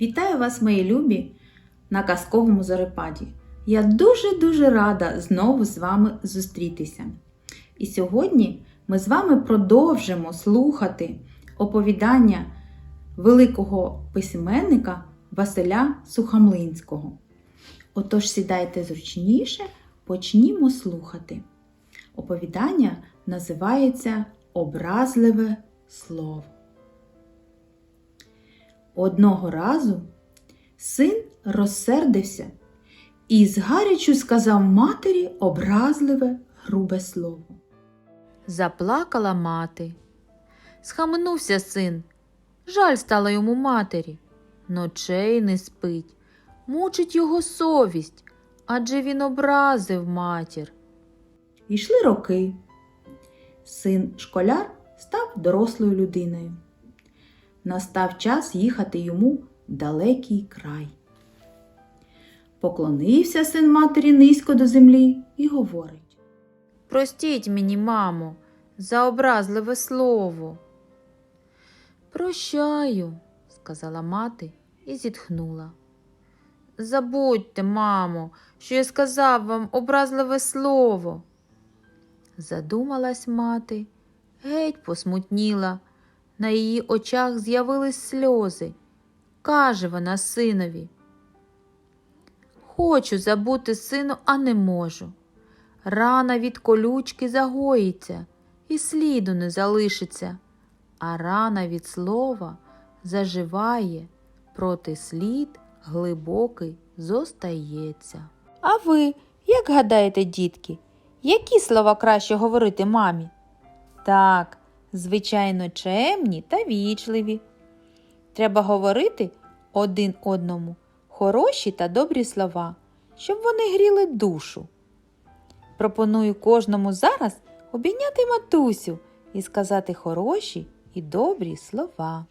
Вітаю вас, мої любі, на казковому зорепаді. Я дуже-дуже рада знову з вами зустрітися. І сьогодні ми з вами продовжимо слухати оповідання великого письменника Василя Сухомлинського. Отож сідайте зручніше, почнімо слухати. Оповідання називається Образливе слово. Одного разу син розсердився і згарячу сказав матері образливе грубе слово. Заплакала мати. Схаменувся син. Жаль стало йому матері. Ночей не спить, мучить його совість, адже він образив матір. Йшли роки. Син школяр став дорослою людиною. Настав час їхати йому в далекий край. Поклонився син матері низько до землі і говорить. Простіть мені, мамо, за образливе слово. Прощаю, сказала мати і зітхнула. Забудьте, мамо, що я сказав вам образливе слово. Задумалась мати, геть посмутніла. На її очах з'явились сльози. Каже вона синові. Хочу забути сину, а не можу. Рана від колючки загоїться і сліду не залишиться, а рана від слова заживає, проти слід глибокий зостається. А ви, як гадаєте, дітки, які слова краще говорити мамі? Так, звичайно, чемні та вічливі. Треба говорити один одному хороші та добрі слова, щоб вони гріли душу. Пропоную кожному зараз обійняти матусю і сказати хороші і добрі слова.